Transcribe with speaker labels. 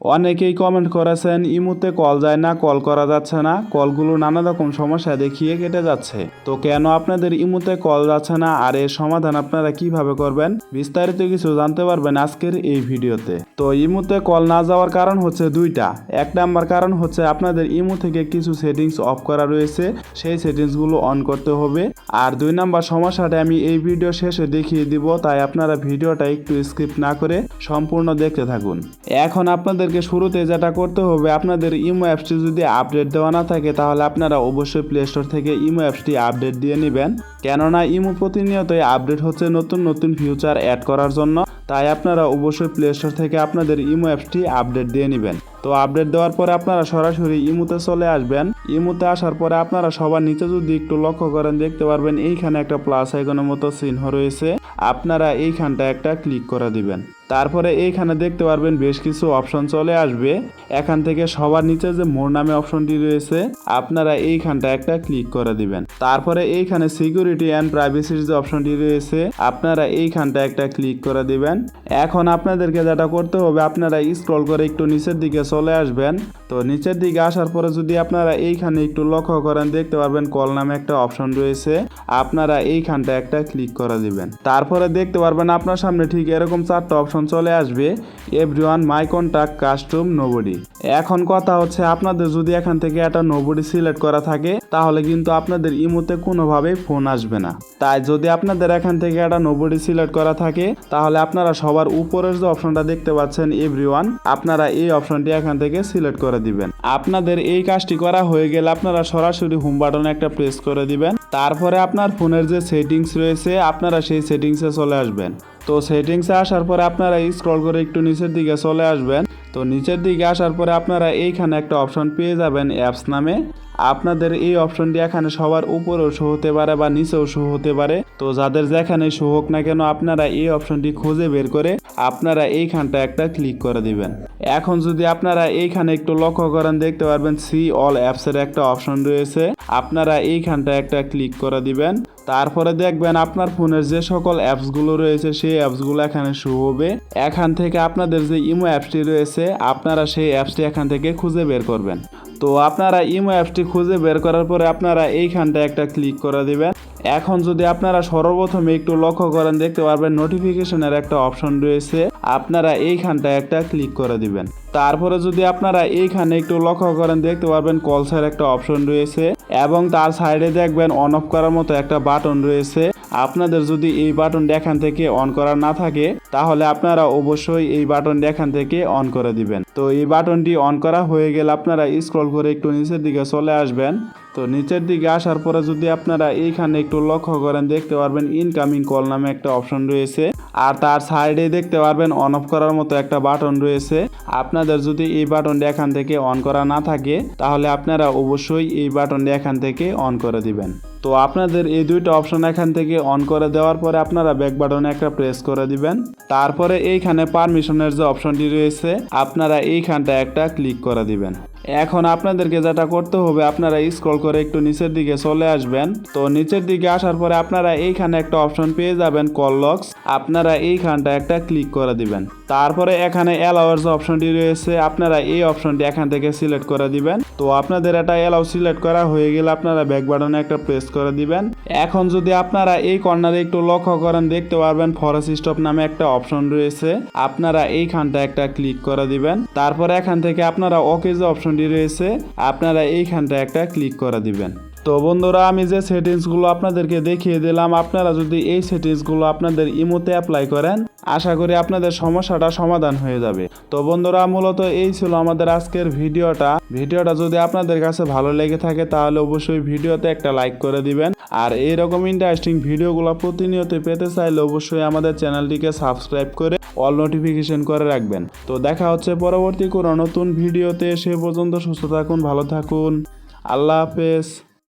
Speaker 1: অনেকেই কমেন্ট করেছেন, ইমুতে কল যায় না, কল করা যাচ্ছে না, কলগুলো নানা রকম সমস্যা দেখিয়ে কেটে যাচ্ছে। তো কেন আপনাদের ইমুতে কল যাচ্ছে না, আর এর সমাধান আপনারা কীভাবে করবেন? বিস্তারিত কিছু জানতে পারবেন আজকের এই ভিডিওতে। তো ইমুতে কল না যাওয়ার কারণ হচ্ছে দুইটা। এক নাম্বার কারণ হচ্ছে আপনাদের ইমু থেকে কিছু সেটিংস অফ করা রয়েছে, সেই সেটিংসগুলো অন করতে হবে। আর দুই নাম্বার সমস্যাটা আমি এই ভিডিও শেষে দেখিয়ে দিব, তাই আপনারা ভিডিওটা একটু স্কিপ না করে সম্পূর্ণ দেখতে থাকুন। এখন আপনাদেরকে শুরুতে যেটা করতে হবে, আপনাদের ইমো অ্যাপসটি যদি আপডেট দেওয়া না থাকে, তাহলে আপনারা অবশ্যই প্লে স্টোর থেকে ইমো অ্যাপসটি আপডেট দিয়ে নেবেন। কেননা ইমো প্রতিনিয়তই আপডেট হচ্ছে নতুন নতুন ফিউচার অ্যাড করার জন্য। তাই আপনারা অবশ্যই প্লে স্টোর থেকে আপনাদের ইমো অ্যাপসটি আপডেট দিয়ে নেবেন। তো আপডেট দেওয়ার পরে আপনারা সরাসরি ইমুতে চলে আসবেন। ইমুতে আসার পরে আপনারা সবার নিচে যদি একটু লক্ষ্য করেন, দেখতে পারবেন এইখানে একটা প্লাস আইকনের মতো চিহ্ন রয়েছে। আপনারা এইখানটা একটা ক্লিক করে দিবেন। তারপরে এইখানে দেখতে পারবেন বেশ কিছু অপশন চলে আসবে। এখান থেকে সবার নিচে যে মোর নামে অপশনটি রয়েছে, আপনারা এইখানটা একটা ক্লিক করে দিবেন। তারপরে এইখানে সিকিউরিটি অ্যান্ড প্রাইভেসির যে অপশনটি রয়েছে, আপনারা এইখানটা একটা ক্লিক করে দিবেন। এখন আপনাদেরকে যেটা করতে হবে, আপনারা স্ক্রল করে একটু নিচের দিকে চলে আসবেন। তো নিচের দিকে আসার পরে যদি আপনারা এইখানে একটু লক্ষ্য করেন, দেখতে পারবেন কল নামে একটা অপশন রয়েছে। আপনারা এইখানটা একটা ক্লিক করে দিবেন। তারপরে দেখতে পারবেন আপনার সামনে ঠিক এরকম চারটা অপশন চলে আসবে everyone my contact custom nobody এখন কথা হচ্ছে আপনাদের যদি এখান থেকে একটা নোবডি সিলেক্ট করা থাকে, তাহলে কিন্তু আপনাদের ইমোতে কোনোভাবেই ফোন আসবে না। তাই যদি আপনাদের এখান থেকে একটা নোবডি সিলেক্ট করা থাকে, তাহলে আপনারা সবার উপরের যে অপশনটা দেখতে পাচ্ছেন এভরিওয়ান আপনারা এই অপশনটি এখান থেকে সিলেক্ট করে দিবেন। আপনাদের এই কাজটি করা হয়ে গেলে আপনারা সরাসরি হোম বাটনে একটা প্রেস করে দিবেন। তারপরে আপনার ফোনের যে সেটিংস রয়েছে, আপনারা সেই সেটিংসে চলে আসবেন। তো সেটিংসে আসার পরে আপনারা স্ক্রল করে একটু নিচের দিকে চলে আসবেন। তো নিচের দিকে আসার পরে আপনারা এইখানে একটা অপশন পেয়ে যাবেন অ্যাপস নামে। আপনাদের এই অপশনটি এখানে সবার উপরেও শো হতে পারে বা নিচেও শো হতে পারে। তো যাদের যেখানে শো হোক না কেন, আপনারা এই অপশনটি খুঁজে বের করে আপনারা এইখানটা একটা ক্লিক করে দিবেন। এখন যদি আপনারা এইখানে একটু লক্ষ্য করেন, দেখতে পারবেন সি অল অ্যাপসের একটা অপশন রয়েছে। আপনারা এইখানটা একটা ক্লিক করে দিবেন। তারপরে দেখবেন আপনার ফোনের যে সকল অ্যাপসগুলো রয়েছে, সেই অ্যাপসগুলো এখানে শো হবে। এখান থেকে আপনাদের যে ইমো অ্যাপসটি রয়েছে, আপনারা সেই অ্যাপসটি এখান থেকে খুঁজে বের করবেন। তো আপনারা ইমো অ্যাপসটি খুঁজে বের করার পরে আপনারা এইখানটা একটা ক্লিক করে দিবেন। এখন যদি আপনারা সর্বপ্রথমে একটু লক্ষ্য করেন, দেখতে পারবেন নোটিফিকেশনের একটা অপশন রয়েছে। আপনারা এইখানটা একটা ক্লিক করে দিবেন। তারপরে যদি আপনারা এইখানে একটু লক্ষ্য করেন, দেখতে পারবেন কলসের একটা অপশন রয়েছে এবং তার সাইডে দেখবেন অন অফ করার মতো একটা বাটন রয়েছে। আপনাদের যদি এই বাটনটা এখান থেকে অন করা না থাকে, তাহলে আপনারা অবশ্যই এই বাটনটা এখান থেকে অন করে দিবেন। তো এই বাটনটি অন করা হয়ে গেলে আপনারা স্ক্রল করে একটু নিচের দিকে চলে আসবেন। তো নিচের দিকে আসার পরে যদি আপনারা এইখানে একটু লক্ষ্য করেন, দেখতে পারবেন ইনকামিং কল নামে একটা অপশন রয়েছে। আর তার সাইডে দেখতে পারবেন অন অফ করার মতো একটা বাটন রয়েছে। আপনাদের যদি এই বাটনটা এখান থেকে অন করা না থাকে, তাহলে আপনারা অবশ্যই এই বাটনটা এখান থেকে অন করে দিবেন। তো আপনাদের এই দুইটা অপশন এখান থেকে অন করে দেওয়ার পরে আপনারা ব্যাক বাটনে একটা প্রেস করে দিবেন। তারপরে এইখানে পারমিশনের যে অপশনটি রয়েছে, আপনারা এইখানটা একটা ক্লিক করে দিবেন। এখন আপনাদেরকে যেটা করতে হবে, আপনারা স্ক্রল করে একটু নিচের দিকে চলে আসবেন। তো নিচের দিকে আসার পরে আপনারা এইখানে একটা অপশন পেয়ে যাবেন কল লক্স আপনারা এইখানটা একটা ক্লিক করে দিবেন। তারপরে এখানে অ্যালাওয়ার যে অপশনটি রয়েছে, আপনারা এই অপশনটি এখান থেকে সিলেক্ট করে দিবেন। তো আপনাদের এটা অ্যালাউ সিলেক্ট করা হয়ে গেলে আপনারা ব্যাক বাটনে একটা প্রেস করে দিবেন। এখন যদি আপনারা এই কর্নারে একটু লক্ষ্য করেন, দেখতে পারবেন ফরেস্ট স্টপ নামে একটা অপশন রয়েছে। আপনারা এইখানটা একটা ক্লিক করে দিবেন। তারপর এখান থেকে আপনারা ওকে যে অপশনটি রয়েছে, আপনারা এইখানটা একটা ক্লিক করে দিবেন। তো বন্ধুরা, আমি যে সেটিংসগুলো আপনাদেরকে দেখিয়ে দিলাম, আপনারা যদি এই সেটিংসগুলো আপনাদের ইমোতে অ্যাপ্লাই করেন, আশা করি আপনাদের সমস্যাটা সমাধান হয়ে যাবে। তো বন্ধুরা, মূলত এই ছিল আমাদের আজকের ভিডিওটা। ভিডিওটা যদি আপনাদের কাছে ভালো লেগে থাকে, তাহলে অবশ্যই ভিডিওতে একটা লাইক করে দিবেন। আর এইরকম ইন্টারেস্টিং ভিডিওগুলো প্রতিনিয়ত পেতে চাইলে অবশ্যই আমাদের চ্যানেলটিকে সাবস্ক্রাইব করে অল নোটিফিকেশন করে রাখবেন। তো দেখা হচ্ছে পরবর্তী কোনো নতুন ভিডিওতে, সে পর্যন্ত সুস্থ থাকুন, ভালো থাকুন। আল্লাহ হাফেজ।